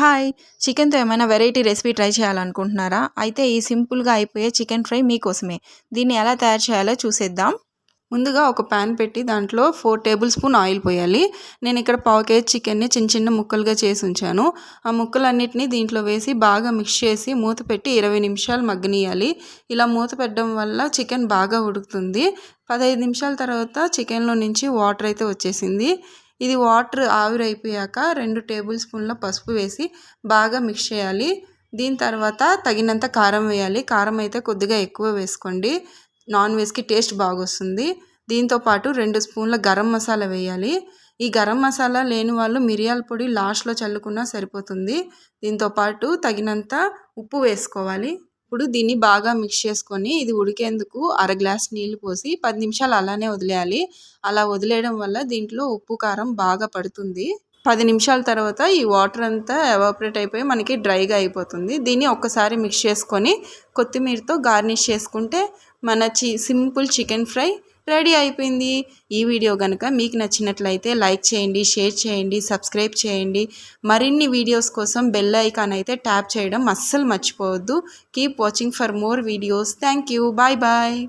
Hi. చికెన్తో ఏమైనా variety recipe try చేయాలనుకుంటున్నారా? అయితే ఈ సింపుల్గా అయిపోయే చికెన్ ఫ్రై మీకోసమే. దీన్ని ఎలా తయారు చేయాలో చూసేద్దాం. ముందుగా ఒక ప్యాన్ పెట్టి దాంట్లో ఫోర్ టేబుల్ స్పూన్ ఆయిల్ పోయాలి. నేను ఇక్కడ పావు కేజీ చికెన్ని చిన్న చిన్న ముక్కలుగా చేసి ఉంచాను. ఆ ముక్కలన్నిటిని దీంట్లో వేసి బాగా మిక్స్ చేసి మూత పెట్టి ఇరవై నిమిషాలు మగ్గనియాలి ఇలా మూత పెట్టడం వల్ల చికెన్ బాగా ఉడుకుతుంది. పదహైదు నిమిషాల తర్వాత చికెన్లో నుంచి వాటర్ అయితే వచ్చేసింది. ఇది వాటర్ ఆవిరైపోయాక రెండు టేబుల్ స్పూన్ల పసుపు వేసి బాగా మిక్స్ చేయాలి. దీని తర్వాత తగినంత కారం వేయాలి. కారం అయితే కొద్దిగా ఎక్కువ వేసుకోండి. నాన్ వెజ్కి టేస్ట్ బాగొస్తుంది. దీంతోపాటు రెండు స్పూన్ల గరం మసాలా వేయాలి. ఈ గరం మసాలా లేని వాళ్ళు మిరియాల పొడి లాస్ట్లో చల్లుకున్నా సరిపోతుంది. దీంతోపాటు తగినంత ఉప్పు వేసుకోవాలి. ఇప్పుడు దీన్ని బాగా మిక్స్ చేసుకొని ఇది ఉడికేందుకు అర గ్లాస్ నీళ్ళు పోసి పది నిమిషాలు అలానే వదిలేయాలి. అలా వదిలేయడం వల్ల దీంట్లో ఉప్పు కారం బాగా పడుతుంది. పది నిమిషాల తర్వాత ఈ వాటర్ అంతా ఎవాపరేట్ అయిపోయి మనకి డ్రైగా అయిపోతుంది. దీన్ని ఒక్కసారి మిక్స్ చేసుకొని కొత్తిమీరతో గార్నిష్ చేసుకుంటే మన చి సింపుల్ చికెన్ ఫ్రై రెడీ అయిపోయింది. ఈ వీడియో కనుక మీకు నచ్చినట్లయితే లైక్ చేయండి షేర్ చేయండి సబ్స్క్రైబ్ చేయండి. మరిన్ని వీడియోస్ కోసం బెల్ ఐకాన్ అయితే ట్యాప్ చేయడం అస్సలు మర్చిపోవద్దు. Keep watching for more videos thank you bye bye